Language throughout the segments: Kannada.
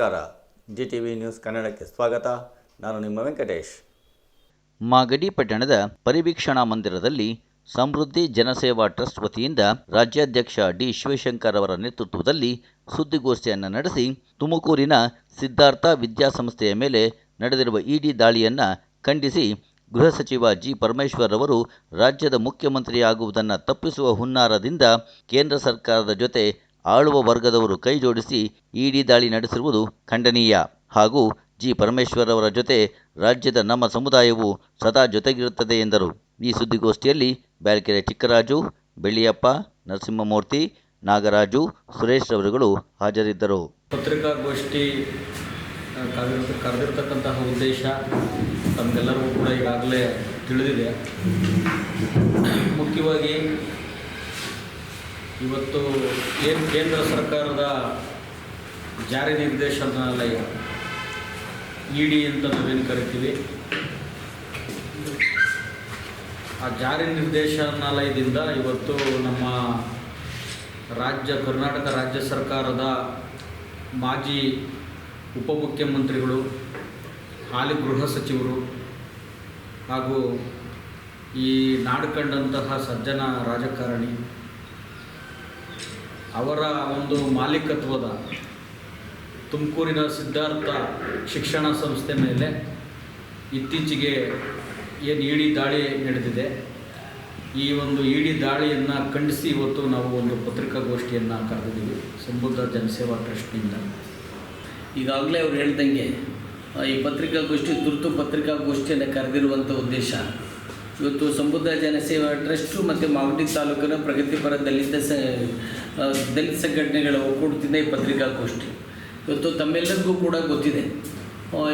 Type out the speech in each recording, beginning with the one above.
ನಮಸ್ಕಾರ. ಜಿ ಟಿ ವಿ ನ್ಯೂಸ್ ಕನ್ನಡಕ್ಕೆ ಸ್ವಾಗತ. ನಾನು ನಿಮ್ಮ ವೆಂಕಟೇಶ್. ಮಾಗಡಿ ಪಟ್ಟಣದ ಪರಿವೀಕ್ಷಣಾ ಮಂದಿರದಲ್ಲಿ ಸಮೃದ್ಧಿ ಜನಸೇವಾ ಟ್ರಸ್ಟ್ ವತಿಯಿಂದ ರಾಜ್ಯಾಧ್ಯಕ್ಷ ಡಿ ಶಿವಶಂಕರ್ ಅವರ ನೇತೃತ್ವದಲ್ಲಿ ಸುದ್ದಿಗೋಷ್ಠಿಯನ್ನು ನಡೆಸಿ ತುಮಕೂರಿನ ಸಿದ್ಧಾರ್ಥ ವಿದ್ಯಾಸಂಸ್ಥೆಯ ಮೇಲೆ ನಡೆದಿರುವ ಇಡಿ ದಾಳಿಯನ್ನು ಖಂಡಿಸಿ ಗೃಹ ಸಚಿವ ಜಿ ಪರಮೇಶ್ವರ್ ಅವರು ರಾಜ್ಯದ ಮುಖ್ಯಮಂತ್ರಿಯಾಗುವುದನ್ನು ತಪ್ಪಿಸುವ ಹುನ್ನಾರದಿಂದ ಕೇಂದ್ರ ಸರ್ಕಾರದ ಜೊತೆ ಆಳುವ ವರ್ಗದವರು ಕೈಜೋಡಿಸಿ ಇಡಿ ದಾಳಿ ನಡೆಸಿರುವುದು ಖಂಡನೀಯ. ಹಾಗೂ ಜಿ. ಪರಮೇಶ್ವರ್ ಅವರ ಜೊತೆ ರಾಜ್ಯದ ನಮ್ಮ ಸಮುದಾಯವು ಸದಾ ಜೊತೆಗಿರುತ್ತದೆ ಎಂದರು. ಈ ಸುದ್ದಿಗೋಷ್ಠಿಯಲ್ಲಿ ಬ್ಯಾಲ್ಕೆರೆ ಚಿಕ್ಕರಾಜು, ಬೆಳ್ಳಿಯಪ್ಪ, ನರಸಿಂಹಮೂರ್ತಿ, ನಾಗರಾಜು, ಸುರೇಶ್ ರವರುಗಳು ಹಾಜರಿದ್ದರು. ಪತ್ರಿಕಾಗೋಷ್ಠಿ ಕರೆದಿರ್ತಕ್ಕಂತಹ ಉದ್ದೇಶ ತಮಗೆಲ್ಲರಿಗೂ ಕೂಡ ಈಗಾಗಲೇ ತಿಳಿದಿದೆ. ಮುಖ್ಯವಾಗಿ ಇವತ್ತು ಏನು ಕೇಂದ್ರ ಸರ್ಕಾರದ ಜಾರಿ ನಿರ್ದೇಶನಾಲಯ ಇ ಡಿ ಅಂತ ನಾವೇನು ಕರಿತೀವಿ? ಆ ಜಾರಿ ನಿರ್ದೇಶನಾಲಯದಿಂದ ಇವತ್ತು ನಮ್ಮ ರಾಜ್ಯ, ಕರ್ನಾಟಕ ರಾಜ್ಯ ಸರ್ಕಾರದ ಮಾಜಿ ಉಪಮುಖ್ಯಮಂತ್ರಿಗಳು, ಹಾಲಿ ಗೃಹ ಸಚಿವರು ಹಾಗೂ ಈ ನಾಡು ಕಂಡಂತಹ ಸಜ್ಜನ ರಾಜಕಾರಣಿ ಅವರ ಒಂದು ಮಾಲೀಕತ್ವದ ತುಮಕೂರಿನ ಸಿದ್ಧಾರ್ಥ ಶಿಕ್ಷಣ ಸಂಸ್ಥೆ ಮೇಲೆ ಇತ್ತೀಚೆಗೆ ಏನು ಇಡಿ ದಾಳಿ ನಡೆದಿದೆ. ಈ ಒಂದು ಇಡಿ ದಾಳಿಯನ್ನು ಖಂಡಿಸಿ ಇವತ್ತು ನಾವು ಒಂದು ಪತ್ರಿಕಾಗೋಷ್ಠಿಯನ್ನು ಕರೆದಿದ್ದೀವಿ. ಸಮುದ್ರ ಜನಸೇವಾ ಟ್ರಸ್ಟ್ನಿಂದ. ಈಗಾಗಲೇ ಅವ್ರು ಹೇಳ್ದಂಗೆ ಈ ಪತ್ರಿಕಾಗೋಷ್ಠಿ ತುರ್ತು ಪತ್ರಿಕಾಗೋಷ್ಠಿಯನ್ನು ಕರೆದಿರುವಂಥ ಉದ್ದೇಶ, ಇವತ್ತು ಸಮುದ್ರ ಜನಸೇವಾ ಟ್ರಸ್ಟು ಮತ್ತು ಮಾಗಡಿ ತಾಲೂಕಿನ ಪ್ರಗತಿಪರ ದಲಿತ ಸ ದಲಿತ ಸಂಘಟನೆಗಳ ಒಕ್ಕೂಟದಿಂದ ಈ ಪತ್ರಿಕಾಗೋಷ್ಠಿ ಇವತ್ತು ತಮ್ಮೆಲ್ಲರಿಗೂ ಕೂಡ ಗೊತ್ತಿದೆ.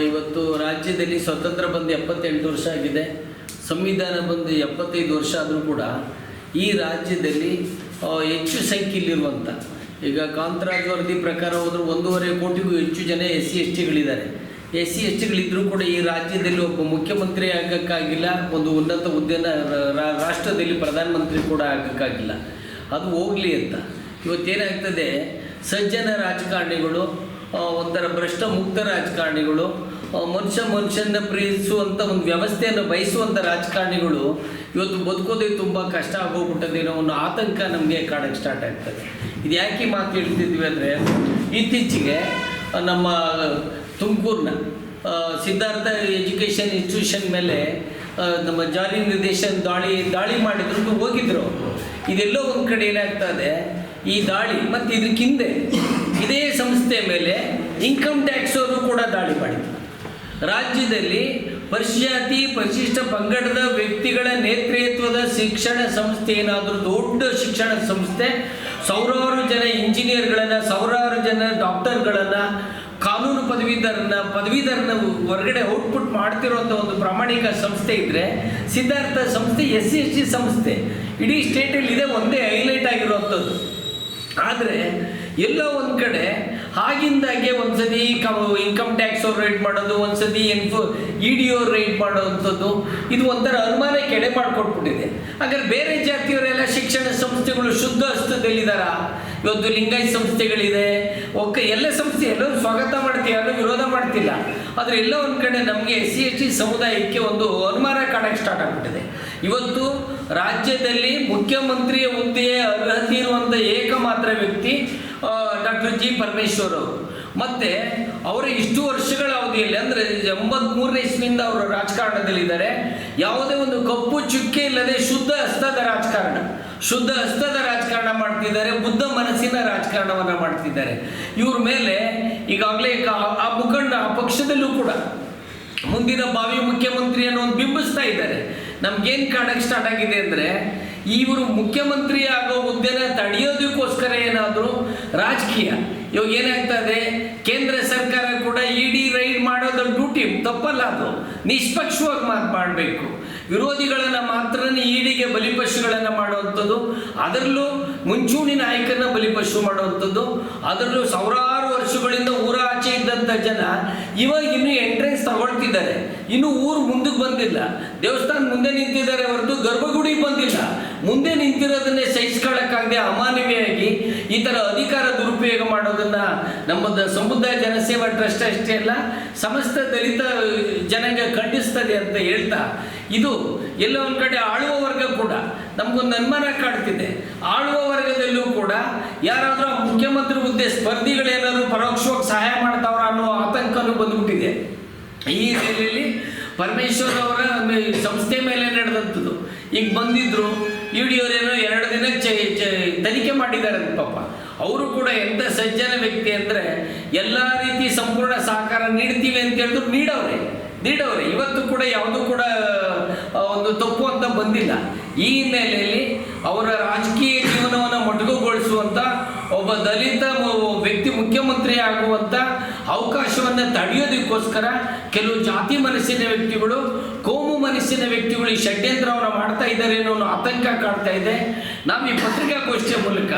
ಇವತ್ತು ರಾಜ್ಯದಲ್ಲಿ ಸ್ವತಂತ್ರ ಬಂದು ಎಪ್ಪತ್ತೆಂಟು ವರ್ಷ ಆಗಿದೆ. ಸಂವಿಧಾನ ಬಂದು ಎಪ್ಪತ್ತೈದು ವರ್ಷ ಆದರೂ ಕೂಡ ಈ ರಾಜ್ಯದಲ್ಲಿ ಹೆಚ್ಚು ಸಂಖ್ಯೆಯಲ್ಲಿರುವಂಥ ಈಗ ಕಾಂತರಾಜ್ ವರದಿ ಪ್ರಕಾರ ಹೋದರೂ ಒಂದೂವರೆ ಕೋಟಿಗೂ ಹೆಚ್ಚು ಜನ ಎಸ್ ಸಿ ಎಸ್ ಟಿಗಳಿದ್ದಾರೆ. ಎಸ್ ಸಿ ಎಸ್ ಟಿಗಳಿದ್ದರೂ ಕೂಡ ಈ ರಾಜ್ಯದಲ್ಲಿ ಒಬ್ಬ ಮುಖ್ಯಮಂತ್ರಿ ಆಗೋಕ್ಕಾಗಿಲ್ಲ, ಒಂದು ಉನ್ನತ ಹುದ್ದೆನ ರಾಷ್ಟ್ರದಲ್ಲಿ ಪ್ರಧಾನಮಂತ್ರಿ ಕೂಡ ಆಗೋಕ್ಕಾಗಿಲ್ಲ. ಅದು ಹೋಗಲಿ ಅಂತ. ಇವತ್ತೇನಾಗ್ತದೆ, ಸಜ್ಜನ ರಾಜಕಾರಣಿಗಳು ಒಂಥರ ಭ್ರಷ್ಟ ಮುಕ್ತ ರಾಜಕಾರಣಿಗಳು ಮನುಷ್ಯ ಮನುಷ್ಯನ ಪ್ರೀತಿಸುವಂಥ ಒಂದು ವ್ಯವಸ್ಥೆಯನ್ನು ಬಯಸುವಂಥ ರಾಜಕಾರಣಿಗಳು ಇವತ್ತು ಬದುಕೋದೇ ತುಂಬ ಕಷ್ಟ ಆಗೋಗ್ಬಿಟ್ಟದೆ ಅನ್ನೋ ಒಂದು ಆತಂಕ ನಮಗೆ ಕಾಡಕ್ಕೆ ಸ್ಟಾರ್ಟ್ ಆಗ್ತದೆ. ಇದು ಯಾಕೆ ಮಾತು ಹೇಳ್ತಿದ್ವಿ ಅಂದರೆ, ಇತ್ತೀಚೆಗೆ ನಮ್ಮ ತುಮಕೂರಿನ ಸಿದ್ಧಾರ್ಥ ಎಜುಕೇಷನ್ ಇನ್ಸ್ಟಿಟ್ಯೂಷನ್ ಮೇಲೆ ನಮ್ಮ ಜಾರಿ ನಿರ್ದೇಶನ ದಾಳಿ ದಾಳಿ ಮಾಡಿದ್ರು, ಹೋಗಿದ್ರು ಇದೆಲ್ಲೋ ಒಂದು ಕಡೆ ಏನಾಗ್ತದೆ ಈ ದಾಳಿ ಮತ್ತು ಇದಕ್ಕೆ ಹಿಂದೆ ಇದೇ ಸಂಸ್ಥೆ ಮೇಲೆ ಇನ್ಕಮ್ ಟ್ಯಾಕ್ಸ್ ಅವರು ಕೂಡ ದಾಳಿ ಮಾಡಿದ್ರು. ರಾಜ್ಯದಲ್ಲಿ ಪರಿಶಾತಿ ಪರಿಶಿಷ್ಟ ಪಂಗಡದ ವ್ಯಕ್ತಿಗಳ ನೇತೃತ್ವದ ಶಿಕ್ಷಣ ಸಂಸ್ಥೆ ಏನಾದರೂ ದೊಡ್ಡ ಶಿಕ್ಷಣ ಸಂಸ್ಥೆ, ಸಾವಿರಾರು ಜನ ಇಂಜಿನಿಯರ್ಗಳನ್ನು ಸಾವಿರಾರು ಜನ ಡಾಕ್ಟರ್ಗಳನ್ನು ಕಾನೂನು ಪದವೀಧರನ್ನ ಪದವೀಧರನ ಹೊರಗಡೆ ಔಟ್ಪುಟ್ ಮಾಡ್ತಿರೋಂಥ ಒಂದು ಪ್ರಾಮಾಣಿಕ ಸಂಸ್ಥೆ ಇದ್ದರೆ ಸಿದ್ಧಾರ್ಥ ಸಂಸ್ಥೆ ಎಸ್ ಸಿ ಎಸ್ ಟಿ ಸಂಸ್ಥೆ. ಇಡೀ ಸ್ಟೇಟಲ್ಲಿ ಇದೆ ಒಂದೇ ಹೈಲೈಟ್ ಆಗಿರುವಂಥದ್ದು. ಆದರೆ ಎಲ್ಲೋ ಒಂದು ಕಡೆ ಆಗಿಂದಾಗೆ ಒಂದ್ಸತಿ ಇನ್ಕಮ್ ಟ್ಯಾಕ್ಸ್ ಅವ್ರು ರೈಡ್ ಮಾಡೋದು, ಒಂದ್ಸತಿ ಎನ್ಫೋ ಇ ಡಿ ಅವ್ರು ರೈಡ್ ಮಾಡೋವಂಥದ್ದು, ಇದು ಒಂಥರ ಅನುಮಾನ ಕೆಡೆ ಮಾಡಿಕೊಟ್ಬಿಟ್ಟಿದೆ. ಹಾಗಾದ್ರೆ ಬೇರೆ ಜಾತಿಯವರೆಲ್ಲ ಶಿಕ್ಷಣ ಸಂಸ್ಥೆಗಳು ಶುದ್ಧ ಹಸ್ತದಲ್ಲಿದ್ದಾರ ಇವತ್ತು ಲಿಂಗಾಯತ್ ಸಂಸ್ಥೆಗಳಿದೆ, ಒಕ್ಕ ಎಲ್ಲ ಸಂಸ್ಥೆ ಎಲ್ಲರೂ ಸ್ವಾಗತ ಮಾಡ್ತೀವಿ ಯಾರು ವಿರೋಧ ಮಾಡ್ತಿಲ್ಲ. ಆದರೆ ಎಲ್ಲ ಒಂದು ಕಡೆ ನಮಗೆ ಎಸ್ ಸಿ ಎಸ್ ಟಿ ಸಮುದಾಯಕ್ಕೆ ಒಂದು ಅನುಮಾನ ಕಾಣಕ್ಕೆ ಸ್ಟಾರ್ಟ್ ಆಗ್ಬಿಟ್ಟಿದೆ. ಇವತ್ತು ರಾಜ್ಯದಲ್ಲಿ ಮುಖ್ಯಮಂತ್ರಿಯ ಹುದ್ದೆಯ ಅರ್ಹತೆ ಇರುವಂಥ ಏಕಮಾತ್ರ ವ್ಯಕ್ತಿ ಡಾಕ್ಟರ್ ಜಿ ಪರಮೇಶ್ವರ್ ಅವರು. ಮತ್ತೆ ಅವರು ಇಷ್ಟು ವರ್ಷಗಳ ಅವಧಿಯಲ್ಲಿ, ಅಂದರೆ ಎಂಬತ್ಮೂರನೇ ಇಸ್ವಿಯಿಂದ ಅವರು ರಾಜಕಾರಣದಲ್ಲಿದ್ದಾರೆ, ಯಾವುದೇ ಒಂದು ಕಪ್ಪು ಚುಕ್ಕೆ ಇಲ್ಲದೆ ಶುದ್ಧ ಹಸ್ತದ ರಾಜಕಾರಣ. ಶುದ್ಧ ಹಸ್ತದ ರಾಜಕಾರಣ ಮಾಡ್ತಿದ್ದಾರೆ, ಬುದ್ಧ ಮನಸ್ಸಿನ ರಾಜಕಾರಣವನ್ನು ಮಾಡ್ತಿದ್ದಾರೆ. ಇವ್ರ ಮೇಲೆ ಈಗಾಗಲೇ ಆ ಮುಖಂಡ ಆ ಪಕ್ಷದಲ್ಲೂ ಕೂಡ ಮುಂದಿನ ಭಾವಿ ಮುಖ್ಯಮಂತ್ರಿಯನ್ನು ಬಿಂಬಿಸ್ತಾ ಇದ್ದಾರೆ. ನಮ್ಗೇನು ಕಾಣಕ್ಕೆ ಸ್ಟಾರ್ಟ್ ಆಗಿದೆ ಅಂದರೆ, ಇವರು ಮುಖ್ಯಮಂತ್ರಿ ಆಗೋ ಹುದ್ದೆನ ತಡೆಯೋದಕ್ಕೋಸ್ಕರ ಏನಾದರೂ ರಾಜಕೀಯ. ಇವಾಗ ಏನಾಗ್ತದೆ ಕೇಂದ್ರ ಸರ್ಕಾರ ಕೂಡ ಇಡಿ ರೈಡ್ ಮಾಡೋದ್ರ ಡ್ಯೂಟಿ ತಪ್ಪಲ್ಲ ಅದು. ನಿಷ್ಪಕ್ಷವಾಗಿ ಮಾತು ಮಾಡಬೇಕು. ವಿರೋಧಿಗಳನ್ನ ಮಾತ್ರ ಈಡಿಗೆ ಬಲಿಪಶುಗಳನ್ನ ಮಾಡುವಂಥದ್ದು, ಅದರಲ್ಲೂ ಮುಂಚೂಣಿ ನಾಯಕನ ಬಲಿಪಶು ಮಾಡುವಂಥದ್ದು, ಅದರಲ್ಲೂ ಸಾವಿರಾರು ವರ್ಷಗಳಿಂದ ಊರ ಆಚೆ ಇದ್ದಂಥ ಜನ ಇವಾಗ ಇನ್ನು ಎಂಟ್ರೆನ್ಸ್ ತಗೊಳ್ತಿದ್ದಾರೆ. ಇನ್ನು ಊರು ಮುಂದಕ್ಕೆ ಬಂದಿಲ್ಲ. ದೇವಸ್ಥಾನ ಮುಂದೆ ನಿಂತಿದ್ದಾರೆ ಹೊರತು ಗರ್ಭಗುಡಿ ಬಂದಿಲ್ಲ. ಮುಂದೆ ನಿಂತಿರೋದನ್ನೇ ಸಹಿಸ್ಕೊಳ್ಳೋಕ್ಕಾಗದೆ ಅಮಾನವೀಯವಾಗಿ ಈ ಥರ ಅಧಿಕಾರ ದುರುಪಯೋಗ ಮಾಡೋದನ್ನ ನಮ್ಮ ಸಮುದಾಯ ಜನಸೇವಾ ಟ್ರಸ್ಟ್ ಅಷ್ಟೇ ಅಲ್ಲ, ಸಮಸ್ತ ದಲಿತ ಜನಾಂಗ ಖಂಡಿಸ್ತದೆ ಅಂತ ಹೇಳ್ತಾ, ಇದು ಎಲ್ಲ ಒಂದು ಕಡೆ ಆಳುವ ವರ್ಗ ಕೂಡ ನಮಗೊಂದು ಅನುಮಾನ ಕಾಡ್ತಿದೆ. ಆಳುವ ವರ್ಗದಲ್ಲೂ ಕೂಡ ಯಾರಾದರೂ ಮುಖ್ಯಮಂತ್ರಿ ಹುದ್ದೆ ಸ್ಪರ್ಧಿಗಳೇನಾದ್ರು ಪರೋಕ್ಷವಾಗಿ ಸಹಾಯ ಮಾಡ್ತಾವ್ರ ಅನ್ನೋ ಆತಂಕನೂ ಬಂದ್ಬಿಟ್ಟಿದೆ. ಈ ಹಿನ್ನೆಲೆಯಲ್ಲಿ ಪರಮೇಶ್ವರ್ ಅವರ ಸಂಸ್ಥೆ ಮೇಲೆ ನಡೆದಂಥದ್ದು. ಈಗ ಬಂದಿದ್ರು ಇ ಡಿ ಅವರೇನೋ ಎರಡು ದಿನ ತನಿಖೆ ಮಾಡಿದ್ದಾರೆ ಪಾಪ. ಅವರು ಕೂಡ ಎಂಥ ಸಜ್ಜನ ವ್ಯಕ್ತಿ ಅಂದರೆ ಎಲ್ಲ ರೀತಿ ಸಂಪೂರ್ಣ ಸಹಕಾರ ನೀಡ್ತೀವಿ ಅಂತ ಹೇಳಿದ್ರು ನೀಡವ್ರೆ ನೀಡವ್ರೆ. ಇವತ್ತು ಕೂಡ ಯಾವುದೂ ಕೂಡ ಒಂದು ತಪ್ಪು ಅಂತ ಬಂದಿಲ್ಲ. ಈ ಹಿನ್ನೆಲೆಯಲ್ಲಿ ಅವರ ರಾಜಕೀಯ ಜೀವನವನ್ನು ಮೊಟಕುಗೊಳಿಸುವಂಥ ದಲಿತ ವ್ಯಕ್ತಿ ಮುಖ್ಯಮಂತ್ರಿ ಆಗುವಂಥ ಅವಕಾಶವನ್ನು ತಡೆಯೋದಕ್ಕೋಸ್ಕರ ಕೆಲವು ಜಾತಿ ಮನಸ್ಸಿನ ವ್ಯಕ್ತಿಗಳು, ಕೋಮು ಮನಸ್ಸಿನ ವ್ಯಕ್ತಿಗಳು ಈ ಷಡ್ಯಂತ್ರವನ್ನು ಮಾಡ್ತಾ ಇದ್ದಾರೆ ಅನ್ನೋ ಆತಂಕ ಕಾಡ್ತಾ ಇದೆ. ನಾವು ಈ ಪತ್ರಿಕಾಗೋಷ್ಠಿಯ ಮೂಲಕ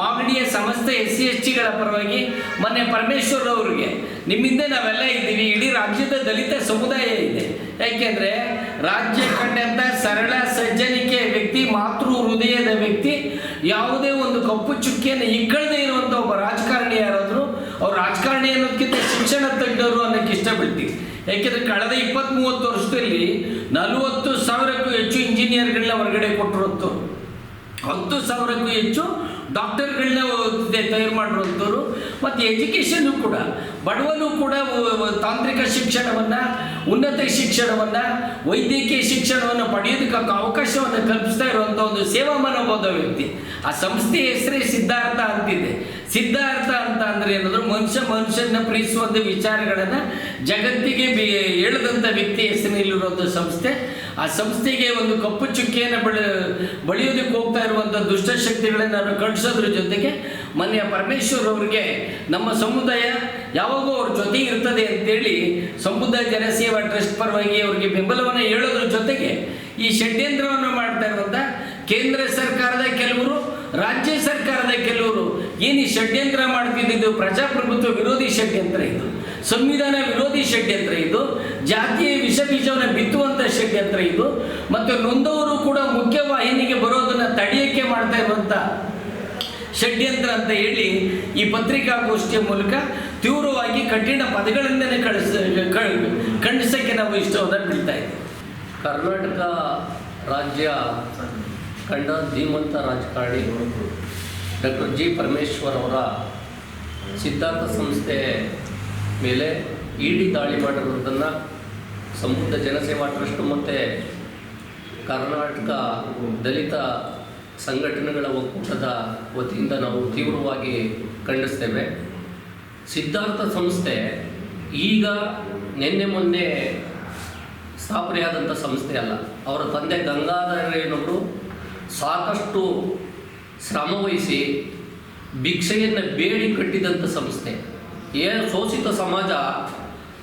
ಮಾಗಡಿಯ ಸಮಸ್ತ ಎಸ್ ಸಿ ಎಸ್ ಟಿಗಳ ಪರವಾಗಿ ಮೊನ್ನೆ ಪರಮೇಶ್ವರ್ ಅವರಿಗೆ, ನಿಮ್ಮಿಂದ ನಾವೆಲ್ಲ ಇದ್ದೀವಿ, ಇಡೀ ರಾಜ್ಯದ ದಲಿತ ಸಮುದಾಯ ಇದೆ. ಯಾಕೆಂದ್ರೆ ರಾಜ್ಯ ಕಂಡಂತ ಸರಳ, ಸಜ್ಜನಿಕೆ ವ್ಯಕ್ತಿ, ಮಾತೃ ಹೃದಯದ ವ್ಯಕ್ತಿ, ಯಾವುದೇ ಒಂದು ಕಪ್ಪು ಚುಕ್ಕಿಯನ್ನು ಇಕ್ಕಳದೇ ಇರುವಂತ ಒಬ್ಬ ರಾಜಕಾರಣಿ ಯಾರಾದ್ರು ಅವ್ರು ರಾಜಕಾರಣಿ ಅನ್ನೋದಕ್ಕಿಂತ ಶಿಕ್ಷಣ ತಜ್ಞರು ಅನ್ನೋಕ್ಕೆ ಇಷ್ಟಪಡ್ತೀವಿ ಯಾಕೆಂದ್ರೆ ಕಳೆದ ಇಪ್ಪತ್ತ್ ಮೂವತ್ತು ವರ್ಷದಲ್ಲಿ ನಲವತ್ತು ಸಾವಿರಕ್ಕೂ ಹೆಚ್ಚು ಇಂಜಿನಿಯರ್ಗಳನ್ನ ಹೊರಗಡೆ ಕೊಟ್ಟಿರೋದು ಹತ್ತು ಸಾವಿರಕ್ಕೂ ಹೆಚ್ಚು ಡಾಕ್ಟರ್ಗಳನ್ನ ತಯಾರು ಮಾಡಿರುವಂಥವ್ರು ಮತ್ತು ಎಜುಕೇಷನ್ನು ಕೂಡ, ಬಡವನು ಕೂಡ ತಾಂತ್ರಿಕ ಶಿಕ್ಷಣವನ್ನು, ಉನ್ನತ ಶಿಕ್ಷಣವನ್ನು, ವೈದ್ಯಕೀಯ ಶಿಕ್ಷಣವನ್ನು ಪಡೆಯೋದಕ್ಕೆ ಅವಕಾಶವನ್ನು ಕಲ್ಪಿಸ್ತಾ ಇರುವಂಥ ಒಂದು ಸೇವಾ ಮನೋಭಾವದ ವ್ಯಕ್ತಿ. ಆ ಸಂಸ್ಥೆ ಹೆಸರೇ ಸಿದ್ಧಾರ್ಥ ಅಂತಿದೆ. ಸಿದ್ಧಾರ್ಥ ಅಂತ ಅಂದರೆ ಏನಾದ್ರು ಮನುಷ್ಯ ಮನುಷ್ಯನ ಪ್ರೀತಿಸುವಂಥ ವಿಚಾರಗಳನ್ನು ಜಗತ್ತಿಗೆ ಬಿ, ಹೇಳದಂಥ ವ್ಯಕ್ತಿ ಹೆಸರಿನಲ್ಲಿರುವಂಥ ಸಂಸ್ಥೆ. ಆ ಸಂಸ್ಥೆಗೆ ಒಂದು ಕಪ್ಪು ಚುಕ್ಕಿಯನ್ನು ಬಳ ಬಳಿಯೋದಕ್ಕೆ ಹೋಗ್ತಾ ಇರುವಂಥ ದುಷ್ಟಶಕ್ತಿಗಳನ್ನು ನಾನು ಕಳಿಸೋದ್ರ ಜೊತೆಗೆ ಮೊನ್ನೆ ಪರಮೇಶ್ವರ್ ಅವರಿಗೆ ನಮ್ಮ ಸಮುದಾಯ ಯಾವಾಗೂ ಅವ್ರ ಜೊತೆ ಇರ್ತದೆ ಅಂತೇಳಿ ಸಮುದಾಯ ಜನಸೇವಾ ಟ್ರಸ್ಟ್ ಪರವಾಗಿ ಅವರಿಗೆ ಬೆಂಬಲವನ್ನು ಹೇಳೋದ್ರ ಜೊತೆಗೆ ಈ ಷಡ್ಯಂತ್ರವನ್ನು ಮಾಡ್ತಾ ಇರುವಂಥ ಕೇಂದ್ರ ಸರ್ಕಾರದ ಕೆಲವರು, ರಾಜ್ಯ ಸರ್ಕಾರದ ಕೆಲವರು ಏನು ಈ ಷಡ್ಯಂತ್ರ ಮಾಡ್ತಿದ್ದು ಪ್ರಜಾಪ್ರಭುತ್ವ ವಿರೋಧಿ ಷಡ್ಯಂತ್ರ ಇದು. ಸಂವಿಧಾನ ವಿರೋಧಿ ಷಡ್ಯಂತ್ರ ಇದು, ಜಾತಿಯ ವಿಷ ಬೀಜವನ್ನು ಬಿತ್ತುವಂಥ ಷಡ್ಯಂತ್ರ ಇದು, ಮತ್ತು ನೊಂದವರು ಕೂಡ ಮುಖ್ಯವಾಹಿನಿಗೆ ಬರೋದನ್ನು ತಡೆಯಕ್ಕೆ ಮಾಡ್ತಾ ಇರುವಂಥ ಷಡ್ಯಂತ್ರ ಅಂತ ಹೇಳಿ ಈ ಪತ್ರಿಕಾಗೋಷ್ಠಿಯ ಮೂಲಕ ತೀವ್ರವಾಗಿ ಕಠಿಣ ಪದಗಳಿಂದಲೇ ಕಳಿಸ ಖಂಡಿಸೋಕ್ಕೆ ನಾವು ಇಷ್ಟವಾದ ಬೀಳ್ತಾ ಇದ್ದೀವಿ. ಕರ್ನಾಟಕ ರಾಜ್ಯ ಕಂಡ ಧೀಮಂತ ರಾಜಕಾರಣಿ ಡಾಕ್ಟರ್ ಜಿ ಪರಮೇಶ್ವರ್ ಅವರ ಸಿದ್ಧಾಂತ ಸಂಸ್ಥೆ ಮೇಲೆ ಇಡಿ ದಾಳಿ ಮಾಡಿರೋದನ್ನು ಸಮೃದ್ಧ ಜನಸೇವಾ ಟ್ರಸ್ಟ್ ಮತ್ತು ಕರ್ನಾಟಕ ದಲಿತ ಸಂಘಟನೆಗಳ ಒಕ್ಕೂಟದ ವತಿಯಿಂದ ನಾವು ತೀವ್ರವಾಗಿ ಖಂಡಿಸ್ತೇವೆ. ಸಿದ್ಧಾರ್ಥ ಸಂಸ್ಥೆ ಈಗ ನಿನ್ನೆ ಮೊನ್ನೆ ಸ್ಥಾಪನೆಯಾದಂಥ ಸಂಸ್ಥೆ ಅಲ್ಲ. ಅವರ ತಂದೆ ಗಂಗಾಧರಯ್ಯನವರು ಸಾಕಷ್ಟು ಶ್ರಮವಹಿಸಿ ಭಿಕ್ಷೆಯನ್ನು ಬೇಡಿ ಕಟ್ಟಿದಂಥ ಸಂಸ್ಥೆ. ಏನು ಶೋಷಿತ ಸಮಾಜ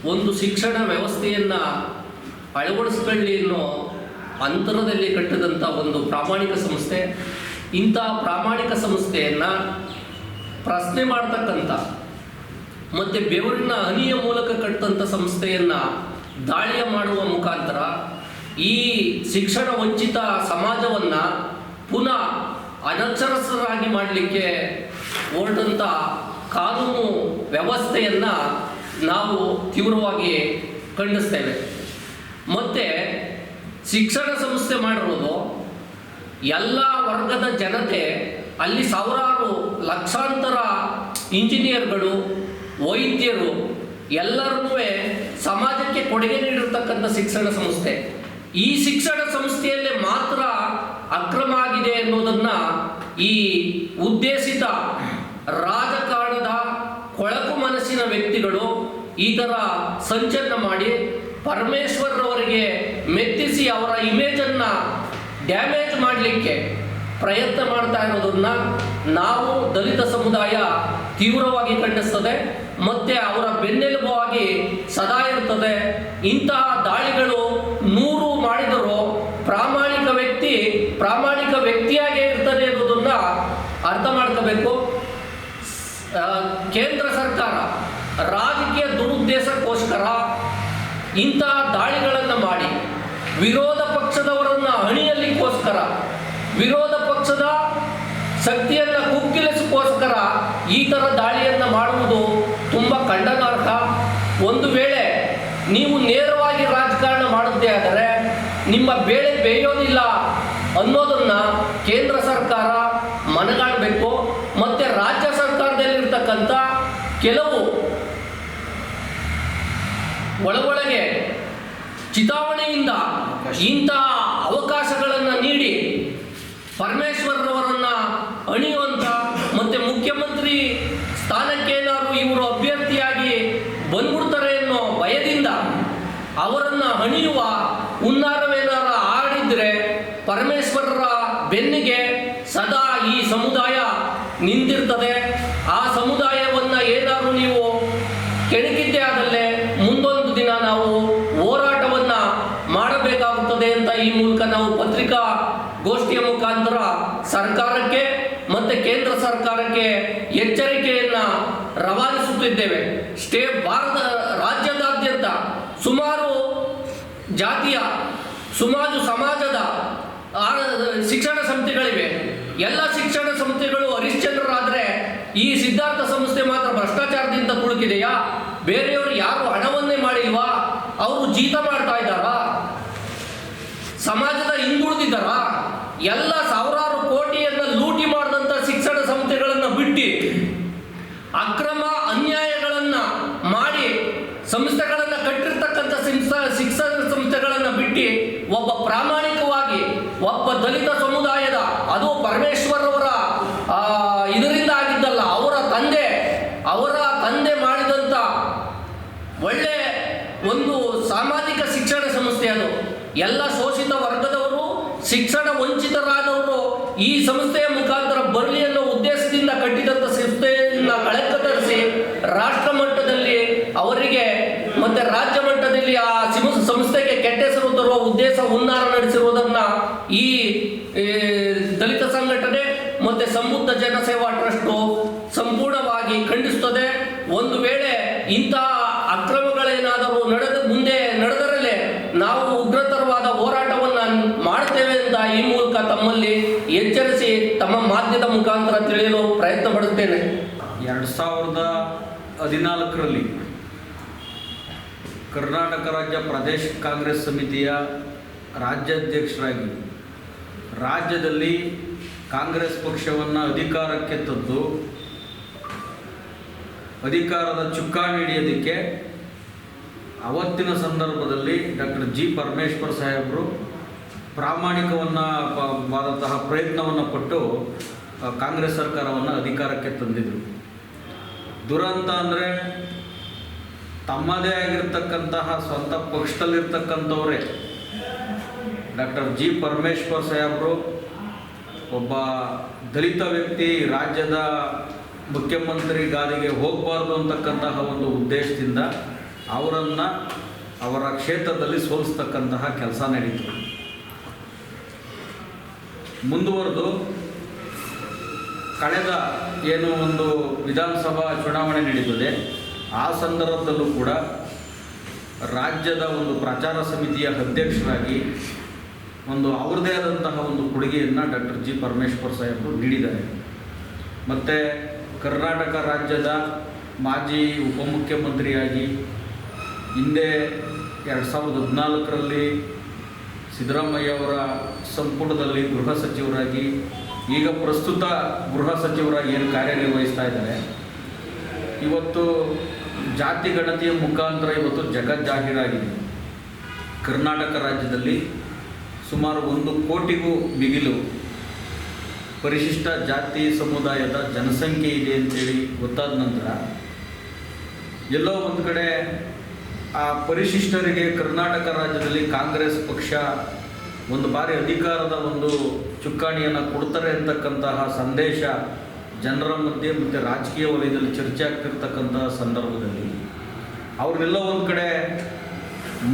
ಒಂದು ಶಿಕ್ಷಣ ವ್ಯವಸ್ಥೆಯನ್ನು ಅಳವಡಿಸ್ಕೊಳ್ಳಿ ಅನ್ನೋ ಅಂತರದಲ್ಲಿ ಕಟ್ಟಿದಂಥ ಒಂದು ಪ್ರಾಮಾಣಿಕ ಸಂಸ್ಥೆ, ಇಂಥ ಪ್ರಾಮಾಣಿಕ ಸಂಸ್ಥೆಯನ್ನು ಪ್ರಶ್ನೆ ಮಾಡ್ತಕ್ಕಂಥ ಮತ್ತು ಬೆವರಿನ ಹನಿಯ ಮೂಲಕ ಕಟ್ಟಂಥ ಸಂಸ್ಥೆಯನ್ನು ದಾಳಿಯ ಮಾಡುವ ಮುಖಾಂತರ ಈ ಶಿಕ್ಷಣ ವಂಚಿತ ಸಮಾಜವನ್ನು ಪುನಃ ಅನಕ್ಷರಸ್ಥರಾಗಿ ಮಾಡಲಿಕ್ಕೆ ಹೊರಟಂಥ ಕಾನೂನು ವ್ಯವಸ್ಥೆಯನ್ನು ನಾವು ತೀವ್ರವಾಗಿ ಖಂಡಿಸ್ತೇವೆ. ಮತ್ತು ಶಿಕ್ಷಣ ಸಂಸ್ಥೆ ಮಾಡಿರೋದು ಎಲ್ಲ ವರ್ಗದ ಜನತೆ ಅಲ್ಲಿ ಸಾವಿರಾರು ಲಕ್ಷಾಂತರ ಇಂಜಿನಿಯರ್ಗಳು, ವೈದ್ಯರು ಎಲ್ಲರನ್ನೂ ಸಮಾಜಕ್ಕೆ ಕೊಡುಗೆ ನೀಡಿರ್ತಕ್ಕಂಥ ಶಿಕ್ಷಣ ಸಂಸ್ಥೆ. ಈ ಶಿಕ್ಷಣ ಸಂಸ್ಥೆಯಲ್ಲೇ ಮಾತ್ರ ಅಕ್ರಮ ಆಗಿದೆ ಅನ್ನೋದನ್ನು ಈ ಉದ್ದೇಶಿತ ರಾಜಕಾರಣದ ಕೊಳಕು ಮನಸ್ಸಿನ ವ್ಯಕ್ತಿಗಳು ಈ ಥರ ಸಂಚಲನ ಮಾಡಿ ಪರಮೇಶ್ವರ್ ಅವರಿಗೆ ಮೆತ್ತಿಸಿ ಅವರ ಇಮೇಜನ್ನು ಡ್ಯಾಮೇಜ್ ಮಾಡಲಿಕ್ಕೆ ಪ್ರಯತ್ನ ಮಾಡ್ತಾ ಇರೋದನ್ನ ನಾವು ದಲಿತ ಸಮುದಾಯ ತೀವ್ರವಾಗಿ ಖಂಡಿಸ್ತದೆ, ಮತ್ತೆ ಅವರ ಬೆನ್ನೆಲುಬವಾಗಿ ಸದಾ ಇರ್ತದೆ. ಇಂತಹ ದಾಳಿಗಳು ನೂರು ಮಾಡಿದರೂ ಪ್ರಾಮಾಣಿಕ ವ್ಯಕ್ತಿ ಪ್ರಾಮಾಣಿಕ ವ್ಯಕ್ತಿಯಾಗೇ ಇರ್ತದೆ ಅನ್ನೋದನ್ನ ಅರ್ಥ ಮಾಡ್ಕೋಬೇಕು. ಕೇಂದ್ರ ಸರ್ಕಾರ ರಾಜಕೀಯ ದುರುದ್ದೇಶಕ್ಕೋಸ್ಕರ ಇಂತಹ ದಾಳಿಗಳನ್ನು ಮಾಡಿ ವಿರೋಧ ಪಕ್ಷದವರನ್ನು ಅಣಿಯಲಿಕ್ಕೋಸ್ಕರ, ವಿರೋಧ ಪಕ್ಷದ ಶಕ್ತಿಯನ್ನು ಕುಗ್ಗಿಲಿಸಕ್ಕೋಸ್ಕರ ಈ ಥರ ದಾಳಿಯನ್ನು ಮಾಡುವುದು ತುಂಬ ಖಂಡನಾರ್ಹ. ಒಂದು ವೇಳೆ ನೀವು ನೇರವಾಗಿ ರಾಜಕಾರಣ ಮಾಡುತ್ತೇ ಆದರೆ ನಿಮ್ಮ ಬೇಳೆ ಬೇಯೋದಿಲ್ಲ ಅನ್ನೋದನ್ನ ಕೇಂದ್ರ ಸರ್ಕಾರ ಮನಗಾಣಬೇಕು. ಮತ್ತು ರಾಜ್ಯ ಸರ್ಕಾರದಲ್ಲಿರ್ತಕ್ಕಂಥ ಕೆಲವು ಒಳಗೊಳಗೆ ಚಿತಾವಣೆಯಿಂದ ಇಂತಹ ಅವಕಾಶಗಳನ್ನು ನೀಡಿ ಪರಮೇಶ್ವರ್ರವರನ್ನು ಅಣಿಯುವಂಥ ಮತ್ತು ಮುಖ್ಯಮಂತ್ರಿ ಸ್ಥಾನಕ್ಕೇನಾದ್ರು ಇವರು ಅಭ್ಯರ್ಥಿಯಾಗಿ ಬಂದ್ಬಿಡ್ತಾರೆ ಅನ್ನೋ ಭಯದಿಂದ ಅವರನ್ನು ಅಣಿಯುವ ಹುನ್ನಾರವೇನಾರ ಆಡಿದ್ರೆ ಪರಮೇಶ್ವರರ ಬೆನ್ನಿಗೆ ಸದಾ ಈ ಸಮುದಾಯ ನಿಂತಿರ್ತದೆ. ಆ ಸಮುದಾಯವನ್ನು ಏನಾದರೂ ನೀವು ಕೆಣಕಿದ್ದೇ ಆದಲ್ಲೇ ಮುಂದೊಂದು ದಿನ ನಾವು ಹೋರಾಟವನ್ನ ಮಾಡಬೇಕಾಗುತ್ತದೆ ಅಂತ ಈ ಮೂಲಕ ನಾವು ಪತ್ರಿಕಾ ಗೋಷ್ಠಿಯ ಮುಖಾಂತರ ಸರ್ಕಾರಕ್ಕೆ ಮತ್ತೆ ಕೇಂದ್ರ ಸರ್ಕಾರಕ್ಕೆ ಎಚ್ಚರಿಕೆಯನ್ನು ರವಾನಿಸುತ್ತಿದ್ದೇವೆ. ಸ್ಟೇ ಭಾರತ, ರಾಜ್ಯದಾದ್ಯಂತ ಸುಮಾರು ಜಾತಿಯ, ಸುಮಾರು ಸಮಾಜದ ಶಿಕ್ಷಣ ಸಂಸ್ಥೆಗಳಿವೆ. ಎಲ್ಲ ಶಿಕ್ಷಣ ಸಂಸ್ಥೆಗಳು ಹರಿಶ್ಚಂದ್ರರಾದರೆ ಈ ಸಿದ್ಧಾರ್ಥ ಸಂಸ್ಥೆ ಮಾತ್ರ ಭ್ರಷ್ಟಾಚಾರದಿಂದ ಕುಳುಕಿದೆಯಾ? ಬೇರೆಯವರು ಯಾರು ಹಣವನ್ನೇ ಮಾಡಿಲ್ವಾ? ಅವರು ಜೀತ ಮಾಡ್ತಾ ಇದ್ದಾರಾ? ಸಮಾಜದ ಹಿಂದುಳಿದಿದ್ದಾರಾ? ಎಲ್ಲ ಸಾವಿರಾರು ಕೋಟಿಯನ್ನ ಲೂಟಿ ಮಾಡಿದಂಥ ಶಿಕ್ಷಣ ಸಂಸ್ಥೆಗಳನ್ನು ಬಿಟ್ಟು ಅಕ್ರಮ ಅನ್ಯಾಯಗಳನ್ನ ಮಾಡಿ ಸಂಸ್ಥೆಗಳನ್ನ ಕಟ್ಟಿರ್ತಕ್ಕಂಥ ಸಂಸ್ಥೆ ಶಿಕ್ಷಣ ಸಂಸ್ಥೆಗಳನ್ನ ಬಿಟ್ಟು ಒಬ್ಬ ಪ್ರಾಮಾಣಿಕವಾಗಿ ಒಬ್ಬ ದಲಿತ ಸಮುದಾಯದ ಅದು ಪರಮೇಶ್ವರ್ ಅವರ ಆ, ಇದರಿಂದ ಆಗಿದ್ದಲ್ಲ ಅವರ ತಂದೆ ಅವರ ತಂದೆ ಮಾಡಿದಂಥ ಒಳ್ಳೆ ಒಂದು ಸಾಮಾಜಿಕ ಶಿಕ್ಷಣ ಸಂಸ್ಥೆ ಅದು. ಎಲ್ಲ ಶೋಷಿತ ವರ್ಗದವರು ಶಿಕ್ಷಣ ವಂಚಿತರಾದವರು ಈ ಸಂಸ್ಥೆಯ ಮುಖಾಂತರ ಬರಲಿ ಅನ್ನೋ ಉದ್ದೇಶದಿಂದ ಕಟ್ಟಿದಂಥ ಸಂಸ್ಥೆಯನ್ನ ಕಳಕ ತರಿಸಿ ರಾಷ್ಟ್ರ ಮಟ್ಟದಲ್ಲಿ ಅವರಿಗೆ ಮತ್ತೆ ರಾಜ್ಯ ಮಟ್ಟದಲ್ಲಿ ಆ ಸಿಮ- ಕೆಟ್ಟ ಹೆಸರು ತರುವ ಉದ್ದೇಶ ಹುನ್ನಾರ ನಡೆಸಿರುವುದನ್ನ ಈ ದಲಿತ ಸಂಘಟನೆ ಮತ್ತೆ ಸಮೃದ್ಧ ಜನಸೇವಾ ಟ್ರಸ್ಟ್ ಸಂಪೂರ್ಣವಾಗಿ ಖಂಡಿಸುತ್ತದೆ ಒಂದು ವೇಳೆ ಇಂತಹ ಅಕ್ರಮಗಳೇನಾದರೂ ನಡೆದ, ಮುಂದೆ ನಡೆದರಲ್ಲೇ ನಾವು ಉಗ್ರತರವಾದ ಹೋರಾಟವನ್ನು ಮಾಡ್ತೇವೆ ಅಂತ ಈ ಮೂಲಕ ತಮ್ಮಲ್ಲಿ ಎಚ್ಚರಿಸಿ ತಮ್ಮ ಮಾಧ್ಯಮದ ಮುಖಾಂತರ ತಿಳಿಯಲು ಪ್ರಯತ್ನ ಪಡುತ್ತೇನೆ. ಎರಡು ಸಾವಿರದ ಹದಿನಾಲ್ಕರಲ್ಲಿ ಕರ್ನಾಟಕ ರಾಜ್ಯ ಪ್ರದೇಶ ಕಾಂಗ್ರೆಸ್ ಸಮಿತಿಯ ರಾಜ್ಯಾಧ್ಯಕ್ಷರಾಗಿ. ರಾಜ್ಯದಲ್ಲಿ ಕಾಂಗ್ರೆಸ್ ಪಕ್ಷವನ್ನು ಅಧಿಕಾರಕ್ಕೆ ತಂದು, ಅಧಿಕಾರದ ಚುಕ್ಕಾಣಿ ಹಿಡಿಯೋದಕ್ಕೆ ಅವತ್ತಿನ ಸಂದರ್ಭದಲ್ಲಿ ಡಾಕ್ಟರ್ ಜಿ ಪರಮೇಶ್ವರ್ ಸಾಹೇಬರು ಪ್ರಾಮಾಣಿಕವನ್ನು ಆದಂತಹ ಪ್ರಯತ್ನವನ್ನು ಪಟ್ಟು, ಕಾಂಗ್ರೆಸ್ ಸರ್ಕಾರವನ್ನು ಅಧಿಕಾರಕ್ಕೆ ತಂದಿದ್ದರು ದುರಂತ ಅಂದರೆ ತಮ್ಮದೇ ಆಗಿರ್ತಕ್ಕಂತಹ ಸ್ವಂತ ಪಕ್ಷದಲ್ಲಿರ್ತಕ್ಕಂಥವರೇ. ಡಾಕ್ಟರ್ ಜಿ ಪರಮೇಶ್ವರ್ ಸಾಹೇಬರು ಒಬ್ಬ ದಲಿತ ವ್ಯಕ್ತಿ ರಾಜ್ಯದ ಮುಖ್ಯಮಂತ್ರಿ ಗಾದಿಗೆ ಹೋಗಬಾರ್ದು ಅಂತಕ್ಕಂತಹ ಒಂದು ಉದ್ದೇಶದಿಂದ ಅವರನ್ನು ಅವರ ಕ್ಷೇತ್ರದಲ್ಲಿ ಸೋಲಿಸ್ತಕ್ಕಂತಹ ಕೆಲಸ ನಡೀತು. ಮುಂದುವರೆದು ಕಳೆದ ಏನು ಒಂದು ವಿಧಾನಸಭಾ ಚುನಾವಣೆ ನಡೀತದೆ. ಆ ಸಂದರ್ಭದಲ್ಲೂ ಕೂಡ ರಾಜ್ಯದ ಒಂದು ಪ್ರಚಾರ ಸಮಿತಿಯ ಅಧ್ಯಕ್ಷರಾಗಿ ಒಂದು ಅವ್ರದ್ದೇ ಆದಂತಹ ಒಂದು ಕೊಡುಗೆಯನ್ನು ಡಾಕ್ಟರ್ ಜಿ ಪರಮೇಶ್ವರ್ ಸಾಹೇಬರು ನೀಡಿದ್ದಾರೆ. ಮತ್ತು ಕರ್ನಾಟಕ ರಾಜ್ಯದ ಮಾಜಿ ಉಪಮುಖ್ಯಮಂತ್ರಿಯಾಗಿ ಹಿಂದೆ ಎರಡು ಸಾವಿರದ ಹದಿನಾಲ್ಕರಲ್ಲಿ ಸಿದ್ದರಾಮಯ್ಯ ಅವರ ಸಂಪುಟದಲ್ಲಿ ಗೃಹ ಸಚಿವರಾಗಿ, ಈಗ ಪ್ರಸ್ತುತ ಗೃಹ ಸಚಿವರಾಗಿ ಏನು ಕಾರ್ಯನಿರ್ವಹಿಸ್ತಾ ಇದ್ದಾರೆ. ಇವತ್ತು ಜಾತಿ ಗಣತಿಯ ಮುಖಾಂತರ ಇವತ್ತು ಜಗಜ್ಜಾಹೀರಾಗಿದೆ ಕರ್ನಾಟಕ ರಾಜ್ಯದಲ್ಲಿ ಸುಮಾರು ಒಂದು ಕೋಟಿಗೂ ಬಿಗಿಲು ಪರಿಶಿಷ್ಟ ಜಾತಿ ಸಮುದಾಯದ ಜನಸಂಖ್ಯೆ ಇದೆ ಅಂತೇಳಿ ಗೊತ್ತಾದ ನಂತರ ಎಲ್ಲೋ ಒಂದು ಕಡೆ ಆ ಪರಿಶಿಷ್ಟರಿಗೆ ಕರ್ನಾಟಕ ರಾಜ್ಯದಲ್ಲಿ ಕಾಂಗ್ರೆಸ್ ಪಕ್ಷ ಒಂದು ಬಾರಿ ಅಧಿಕಾರದ ಒಂದು ಚುಕ್ಕಾಣಿಯನ್ನು ಕೊಡ್ತಾರೆ ಅಂತಕ್ಕಂತಹ ಸಂದೇಶ ಜನರ ಮಧ್ಯೆ ಮತ್ತು ರಾಜಕೀಯ ವಲಯದಲ್ಲಿ ಚರ್ಚೆ ಆಗ್ತಿರ್ತಕ್ಕಂತಹ ಸಂದರ್ಭದಲ್ಲಿ ಅವ್ರನ್ನೆಲ್ಲ ಒಂದು ಕಡೆ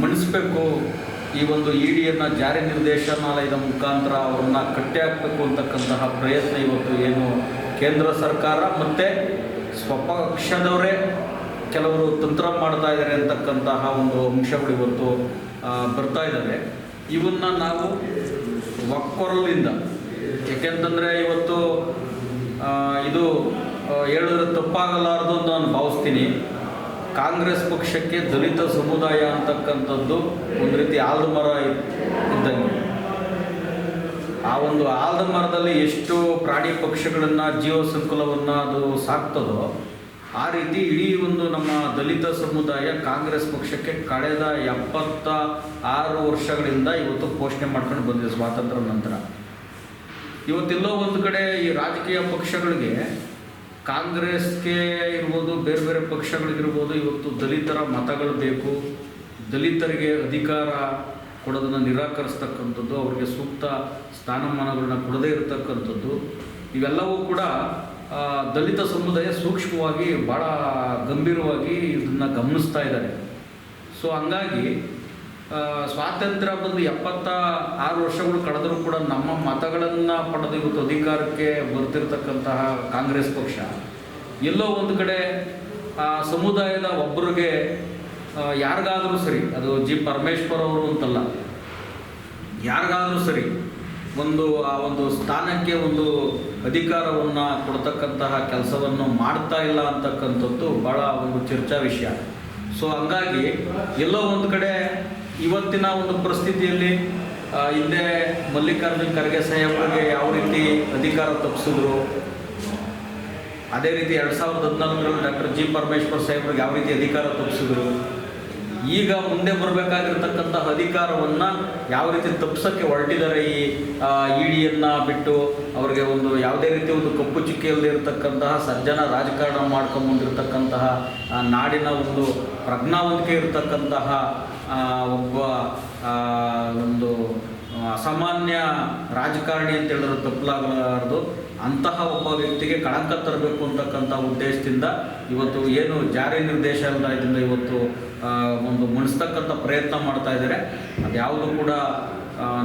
ಮಣಿಸ್ಬೇಕು. ಈ ಒಂದು ಇ ಡಿಯನ್ನ ಜಾರಿ ನಿರ್ದೇಶನಾಲಯದ ಮುಖಾಂತರ ಅವರನ್ನು ಕಟ್ಟಿ ಹಾಕಬೇಕು ಅಂತಕ್ಕಂತಹ ಪ್ರಯತ್ನ ಇವತ್ತು ಏನು ಕೇಂದ್ರ ಸರ್ಕಾರ ಮತ್ತು ಸ್ವಪಕ್ಷದವರೇ ಕೆಲವರು ತಂತ್ರ ಮಾಡ್ತಾ ಇದ್ದಾರೆ ಅಂತಕ್ಕಂತಹ ಒಂದು ಅಂಶಗಳು ಇವತ್ತು ಬರ್ತಾ ಇದ್ದಾವೆ ಇವನ್ನ ನಾವು ಒಕ್ಕೊರಲಿಂದ ಏಕೆಂತಂದರೆ ಇವತ್ತು ಇದು ಹೇಳಿದ್ರೆ ತಪ್ಪಾಗಲಾರದು ಅಂತ ನಾನು ಭಾವಿಸ್ತೀನಿ. ಕಾಂಗ್ರೆಸ್ ಪಕ್ಷಕ್ಕೆ ದಲಿತ ಸಮುದಾಯ ಅಂತಕ್ಕಂಥದ್ದು ಒಂದು ರೀತಿ ಆಲದ ಮರ ಇದ್- ಇದ್ದಂಗೆ. ಆ ಒಂದು ಆಲದ ಮರದಲ್ಲಿ ಎಷ್ಟು ಪ್ರಾಣಿ ಪಕ್ಷಗಳನ್ನು, ಜೀವ ಸಂಕುಲವನ್ನು ಅದು ಸಾಕ್ತದೋ, ಆ ರೀತಿ ಇಡೀ ಒಂದು ನಮ್ಮ ದಲಿತ ಸಮುದಾಯ ಕಾಂಗ್ರೆಸ್ ಪಕ್ಷಕ್ಕೆ ಕಳೆದ ಎಪ್ಪತ್ತ ಆರು ವರ್ಷಗಳಿಂದ ಇವತ್ತು ಪೋಷಣೆ ಮಾಡ್ಕೊಂಡು ಬಂದಿದೆ ಸ್ವಾತಂತ್ರ್ಯ ನಂತರ. ಇವತ್ತೆಲ್ಲೋ ಒಂದು ಕಡೆ ಈ ರಾಜಕೀಯ ಪಕ್ಷಗಳಿಗೆ ಕಾಂಗ್ರೆಸ್ಗೆ ಇರ್ಬೋದು, ಬೇರೆ ಬೇರೆ ಪಕ್ಷಗಳಿಗಿರ್ಬೋದು, ಇವತ್ತು ದಲಿತರ ಮತಗಳು ಬೇಕು. ದಲಿತರಿಗೆ ಅಧಿಕಾರ ಕೊಡೋದನ್ನು ನಿರಾಕರಿಸ್ತಕ್ಕಂಥದ್ದು, ಅವರಿಗೆ ಸೂಕ್ತ ಸ್ಥಾನಮಾನಗಳನ್ನ ಕೊಡದೇ ಇರತಕ್ಕಂಥದ್ದು. ಇವೆಲ್ಲವೂ ಕೂಡ ದಲಿತ ಸಮುದಾಯ ಸೂಕ್ಷ್ಮವಾಗಿ ಭಾಳ ಗಂಭೀರವಾಗಿ ಇದನ್ನು ಗಮನಿಸ್ತಾ ಇದ್ದಾರೆ. ಸೊ, ಹಂಗಾಗಿ ಸ್ವಾತಂತ್ರ್ಯ ಬಂದು ಎಪ್ಪತ್ತ ಆರು ವರ್ಷಗಳು ಕಳೆದರೂ ಕೂಡ ನಮ್ಮ ಮತಗಳನ್ನು ಪಡೆದು ಇವತ್ತು ಅಧಿಕಾರಕ್ಕೆ ಬರ್ತಿರ್ತಕ್ಕಂತಹ ಕಾಂಗ್ರೆಸ್ ಪಕ್ಷ. ಎಲ್ಲೋ ಒಂದು ಕಡೆ, ಆ, ಸಮುದಾಯದ ಒಬ್ಬರಿಗೆ ಯಾರಿಗಾದರೂ ಸರಿ, ಅದು ಜಿ ಪರಮೇಶ್ವರ್ ಅವರು ಅಂತಲ್ಲ, ಯಾರಿಗಾದರೂ ಸರಿ ಒಂದು, ಆ, ಒಂದು ಸ್ಥಾನಕ್ಕೆ ಒಂದು ಅಧಿಕಾರವನ್ನು ಕೊಡ್ತಕ್ಕಂತಹ ಕೆಲಸವನ್ನು ಮಾಡ್ತಾ ಇಲ್ಲ ಅಂತಕ್ಕಂಥದ್ದು ಭಾಳ ಒಂದು ಚರ್ಚಾ ವಿಷಯ. ಸೊ, ಹಂಗಾಗಿ ಎಲ್ಲೋ ಒಂದು ಕಡೆ ಇವತ್ತಿನ ಒಂದು ಪರಿಸ್ಥಿತಿಯಲ್ಲಿ ಹಿಂದೆ ಮಲ್ಲಿಕಾರ್ಜುನ್ ಖರ್ಗೆ ಸಾಹೇಬ್ರಿಗೆ ಯಾವ ರೀತಿ ಅಧಿಕಾರ ತಪ್ಪಿಸಿದ್ರು? ಅದೇ ರೀತಿ ಎರಡು ಸಾವಿರದ ಹದಿನಾಲ್ಕರಲ್ಲಿ ಡಾಕ್ಟರ್ ಜಿ ಪರಮೇಶ್ವರ್ ಸಾಹೇಬ್ರಿಗೆ ಯಾವ ರೀತಿ ಅಧಿಕಾರ ತಪ್ಪಿಸಿದ್ರು? ಈಗ ಮುಂದೆ ಬರಬೇಕಾಗಿರ್ತಕ್ಕಂಥ ಅಧಿಕಾರವನ್ನು ಯಾವ ರೀತಿ ತಪ್ಪಿಸೋಕ್ಕೆ ಹೊರಟಿದ್ದಾರೆ ಈ ಇಡಿಯನ್ನು ಬಿಟ್ಟು, ಅವರಿಗೆ ಒಂದು ಯಾವುದೇ ರೀತಿ ಒಂದು ಕಪ್ಪು ಚುಕ್ಕಿಯಲ್ಲಿ ಇರತಕ್ಕಂತಹ ಸಜ್ಜನ ರಾಜಕಾರಣ ಮಾಡ್ಕೊಂಬಂದಿರತಕ್ಕಂತಹ ನಾಡಿನ ಒಂದು ಪ್ರಜ್ಞಾವಂತಿಕೆ ಇರತಕ್ಕಂತಹ ಒಬ್ಬ ಒಂದು ಅಸಾಮಾನ್ಯ ರಾಜಕಾರಣಿ ಅಂತ ಹೇಳಿದ್ರೆ ತಪ್ಪಲಾಗಲಾರದು. ಅಂತಹ ಒಬ್ಬ ವ್ಯಕ್ತಿಗೆ ಕಳಂಕ ತರಬೇಕು ಅಂತಕ್ಕಂಥ ಉದ್ದೇಶದಿಂದ ಇವತ್ತು ಏನು ಜಾರಿ ನಿರ್ದೇಶಾಲಯದಿಂದ ಇವತ್ತು ಒಂದು ಮುಣಿಸ್ತಕ್ಕಂಥ ಪ್ರಯತ್ನ ಮಾಡ್ತಾ ಇದ್ದಾರೆ. ಅದು ಅದ್ಯಾವುದು ಕೂಡ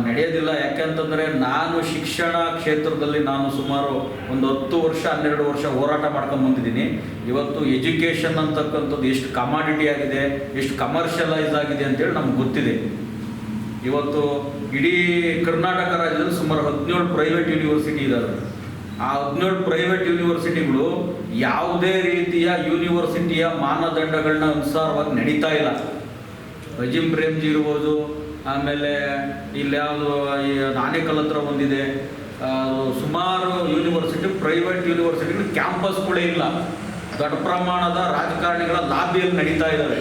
ನಡೆಯೋದಿಲ್ಲ. ಯಾಕೆಂತಂದರೆ ನಾನು ಶಿಕ್ಷಣ ಕ್ಷೇತ್ರದಲ್ಲಿ ನಾನು ಸುಮಾರು ಒಂದು ಹತ್ತು ವರ್ಷ, ಹನ್ನೆರಡು ವರ್ಷ ಹೋರಾಟ ಮಾಡ್ಕೊಂಡು ಬಂದಿದ್ದೀನಿ. ಇವತ್ತು ಎಜುಕೇಷನ್ ಅಂತಕ್ಕಂಥದ್ದು ಎಷ್ಟು ಕಮಾಡಿಟಿ ಆಗಿದೆ, ಎಷ್ಟು ಕಮರ್ಷಿಯಲೈಸ್ ಆಗಿದೆ ಅಂತೇಳಿ ನಮ್ಗೆ ಗೊತ್ತಿದೆ. ಇವತ್ತು ಇಡೀ ಕರ್ನಾಟಕ ರಾಜ್ಯದಲ್ಲಿ ಸುಮಾರು ಹದಿನೇಳು ಪ್ರೈವೇಟ್ ಯೂನಿವರ್ಸಿಟಿ ಇದ್ದಾವೆ ಆ ಹದಿನೇಳು ಪ್ರೈವೇಟ್ ಯೂನಿವರ್ಸಿಟಿಗಳು ಯಾವುದೇ ರೀತಿಯ ಯೂನಿವರ್ಸಿಟಿಯ ಮಾನದಂಡಗಳನ್ನ ಅನುಸಾರವಾಗಿ ನಡೀತಾ ಇಲ್ಲ. ರಜಿಮ್ ಪ್ರೇಮ್ಜಿ ಇರ್ಬೋದು ಆಮೇಲೆ ಇಲ್ಲಿ ಯಾವುದು ಈ ನಾನೇಕಲ್ ಹತ್ರ ಒಂದಿದೆ ಸುಮಾರು ಯೂನಿವರ್ಸಿಟಿ ಪ್ರೈವೇಟ್ ಯೂನಿವರ್ಸಿಟಿಗಳು ಕ್ಯಾಂಪಸ್ಗಳೇ ಇಲ್ಲ. ದೊಡ್ಡ ಪ್ರಮಾಣದ ರಾಜಕಾರಣಿಗಳ ಲಾಬಿಯಲ್ಲಿ ನಡೀತಾ ಇದ್ದಾವೆ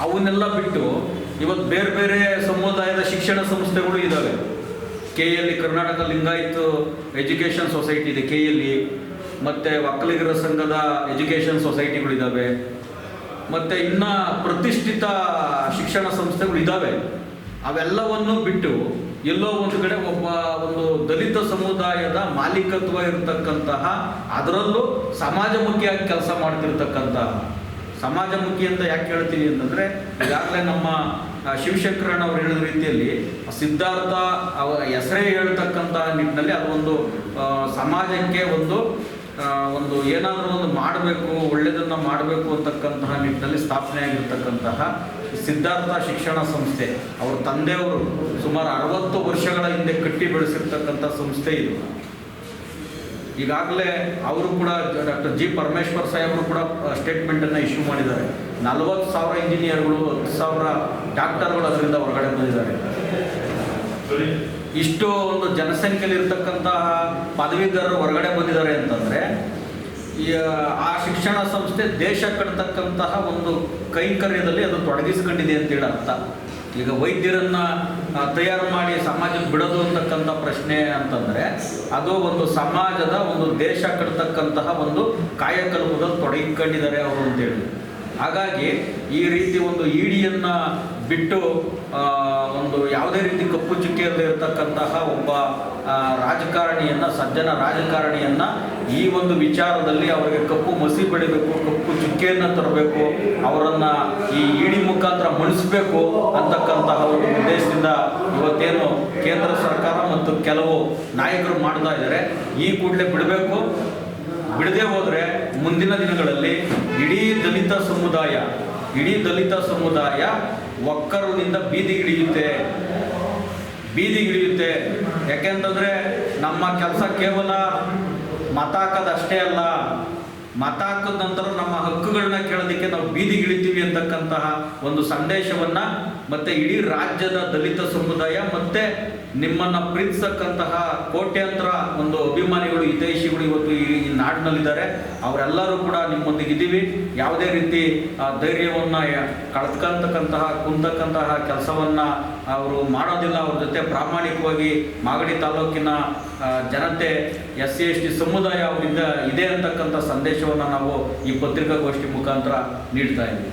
ಅವನ್ನೆಲ್ಲ ಬಿಟ್ಟು ಇವತ್ತು ಬೇರೆ ಬೇರೆ ಸಮುದಾಯದ ಶಿಕ್ಷಣ ಸಂಸ್ಥೆಗಳು ಇದ್ದಾವೆ K L E Karnataka Lingayat education society ಇದೆ, ಕೆ ಎಲ್ಲಿ ಮತ್ತು ಒಕ್ಕಲಿಗರ ಸಂಘದ ಎಜುಕೇಷನ್ ಸೊಸೈಟಿಗಳಿದ್ದಾವೆ ಮತ್ತು ಇನ್ನು ಪ್ರತಿಷ್ಠಿತ ಶಿಕ್ಷಣ ಸಂಸ್ಥೆಗಳು ಇದ್ದಾವೆ ಅವೆಲ್ಲವನ್ನು ಬಿಟ್ಟು ಎಲ್ಲೋ ಒಂದು ಕಡೆ ಒಬ್ಬ ಒಂದು ದಲಿತ ಸಮುದಾಯದ ಮಾಲೀಕತ್ವ ಇರತಕ್ಕಂತಹ, ಅದರಲ್ಲೂ ಸಮಾಜಮುಖಿಯಾಗಿ ಕೆಲಸ ಮಾಡ್ತಿರ್ತಕ್ಕಂತಹ. ಸಮಾಜಮುಖಿ ಅಂತ ಯಾಕೆ ಹೇಳ್ತೀನಿ ಅಂತಂದರೆ, ಈಗಾಗಲೇ ನಮ್ಮ ಶಿವಶಂಕರಣ್ಣ ಅವರು ಹೇಳಿದ ರೀತಿಯಲ್ಲಿ ಸಿದ್ಧಾರ್ಥ ಅವರ ಹೆಸರೇ ಹೇಳ್ತಕ್ಕಂತಹ ನಿಟ್ಟಿನಲ್ಲಿ ಅದೊಂದು ಸಮಾಜಕ್ಕೆ ಒಂದು ಒಂದು ಏನಾದರೂ ಒಂದು ಮಾಡಬೇಕು ಒಳ್ಳೆಯದನ್ನು ಮಾಡಬೇಕು ಅಂತಕ್ಕಂತಹ ನಿಟ್ಟಿನಲ್ಲಿ ಸ್ಥಾಪನೆ ಆಗಿರ್ತಕ್ಕಂತಹ ಸಿದ್ಧಾರ್ಥ ಶಿಕ್ಷಣ ಸಂಸ್ಥೆ, ಅವ್ರ ತಂದೆಯವರು ಸುಮಾರು ಅರವತ್ತು ವರ್ಷಗಳ ಹಿಂದೆ ಕಟ್ಟಿ ಬೆಳೆಸಿರ್ತಕ್ಕಂಥ ಸಂಸ್ಥೆ ಇದು. ಈಗಾಗಲೇ ಅವರು ಕೂಡ ಡಾಕ್ಟರ್ ಜಿ ಪರಮೇಶ್ವರ್ ಸಾಹೇಬರು ಕೂಡ ಸ್ಟೇಟ್ಮೆಂಟನ್ನು ಇಶ್ಯೂ ಮಾಡಿದ್ದಾರೆ. ನಲವತ್ತು ಸಾವಿರ ಇಂಜಿನಿಯರ್ಗಳು ಹತ್ತು ಸಾವಿರ ಡಾಕ್ಟರ್ಗಳು ಅದರಿಂದ ಹೊರಗಡೆ ಬಂದಿದ್ದಾರೆ. ಇಷ್ಟು ಒಂದು ಜನಸಂಖ್ಯೆಯಲ್ಲಿ ಇರ್ತಕ್ಕಂತಹ ಪದವೀಧರರು ಹೊರಗಡೆ ಬಂದಿದ್ದಾರೆ ಅಂತಂದರೆ ಆ ಶಿಕ್ಷಣ ಸಂಸ್ಥೆ ದೇಶ ಕಟ್ಟತಕ್ಕಂತಹ ಒಂದು ಕೈಂಕರ್ಯದಲ್ಲಿ ಅದು ತೊಡಗಿಸ್ಕೊಂಡಿದೆ ಅಂತೇಳಿ ಅರ್ಥ. ಈಗ ವೈದ್ಯರನ್ನ ತಯಾರು ಮಾಡಿ ಸಮಾಜಕ್ಕೆ ಬಿಡೋದು ಅಂತಕ್ಕಂಥ ಪ್ರಶ್ನೆ ಅಂತಂದರೆ, ಅದು ಒಂದು ಸಮಾಜದ ಒಂದು ದೇಶ ಕಟ್ಟತಕ್ಕಂತಹ ಒಂದು ಕಾಯಕಲ್ಪದಲ್ಲಿ ತೊಡಗಿಕೊಂಡಿದ್ದಾರೆ ಅವರು ಅಂತೇಳಿ ಹಾಗಾಗಿ ಈ ರೀತಿ ಒಂದು ಇಡಿಯನ್ನು ಬಿಟ್ಟು ಒಂದು ಯಾವುದೇ ರೀತಿ ಕಪ್ಪು ಚುಕ್ಕಿಯಲ್ಲಿ ಇರತಕ್ಕಂತಹ ಒಬ್ಬ ರಾಜಕಾರಣಿಯನ್ನು, ಸಜ್ಜನ ರಾಜಕಾರಣಿಯನ್ನ ಈ ಒಂದು ವಿಚಾರದಲ್ಲಿ ಅವರಿಗೆ ಕಪ್ಪು ಮಸಿ ಬೆಳಿಬೇಕು ಕಪ್ಪು ಚುಕ್ಕಿಯನ್ನು ತರಬೇಕು, ಅವರನ್ನು ಈ ಇಡಿ ಮುಖಾಂತರ ಮಣಿಸಬೇಕು ಅಂತಕ್ಕಂತಹ ಒಂದು ಉದ್ದೇಶದಿಂದ ಇವತ್ತೇನು ಕೇಂದ್ರ ಸರ್ಕಾರ ಮತ್ತು ಕೆಲವು ನಾಯಕರು ಮಾಡ್ತಾ ಇದ್ದಾರೆ. ಈ ಕೂಡಲೇ ಬಿಡಬೇಕು. ಬಿಡದೆ ಹೋದರೆ ಮುಂದಿನ ದಿನಗಳಲ್ಲಿ ಇಡೀ ದಲಿತ ಸಮುದಾಯ, ಇಡೀ ದಲಿತ ಸಮುದಾಯ ಒಕ್ಕರದಿಂದ ಬೀದಿಗಿಳಿಯುತ್ತೆ ಬೀದಿಗಿಳಿಯುತ್ತೆ ಯಾಕೆಂತಂದರೆ ನಮ್ಮ ಕೆಲಸ ಕೇವಲ ಮತ ಹಾಕೋದಷ್ಟೇ ಅಲ್ಲ. ಮತ ನಂತರ ನಮ್ಮ ಹಕ್ಕುಗಳನ್ನ ಕೇಳೋದಕ್ಕೆ ನಾವು ಬೀದಿಗಿಳಿತೀವಿ ಅಂತಕ್ಕಂತಹ ಒಂದು ಸಂದೇಶವನ್ನ ಮತ್ತೆ ಇಡೀ ರಾಜ್ಯದ ದಲಿತ ಸಮುದಾಯ ಮತ್ತೆ ನಿಮ್ಮನ್ನ ಪ್ರೀತಿಸಕ್ಕಂತಹ ಕೋಟ್ಯಾಂತರ ಒಂದು ಅಭಿಮಾನಿಗಳು, ಹಿತೈಷಿಗಳು ಇವತ್ತು ಈ ನಾಡಿನಲ್ಲಿದ್ದಾರೆ. ಅವರೆಲ್ಲರೂ ಕೂಡ ನಿಮ್ಮೊಂದಿಗೆ ಇದ್ದೀವಿ. ಯಾವುದೇ ರೀತಿ ಧೈರ್ಯವನ್ನ ಕಳ್ಕಂತಕ್ಕಂತಹ, ಕುಂತಕ್ಕಂತಹ ಕೆಲಸವನ್ನ ಅವರು ಮಾಡೋದಿಲ್ಲ, ಅವ್ರ ಜೊತೆ ಪ್ರಾಮಾಣಿಕವಾಗಿ ಮಾಗಡಿ ತಾಲೂಕಿನ ಜನತೆ, ಎಸ್ ಸಿ ಎಸ್ ಟಿ ಸಮುದಾಯ ಅವರಿಂದ ಇದೆ ಅಂತಕ್ಕಂಥ ಸಂದೇಶವನ್ನು ನಾವು ಈ ಪತ್ರಿಕಾಗೋಷ್ಠಿ ಮುಖಾಂತರ ನೀಡ್ತಾ ಇದ್ದೀವಿ.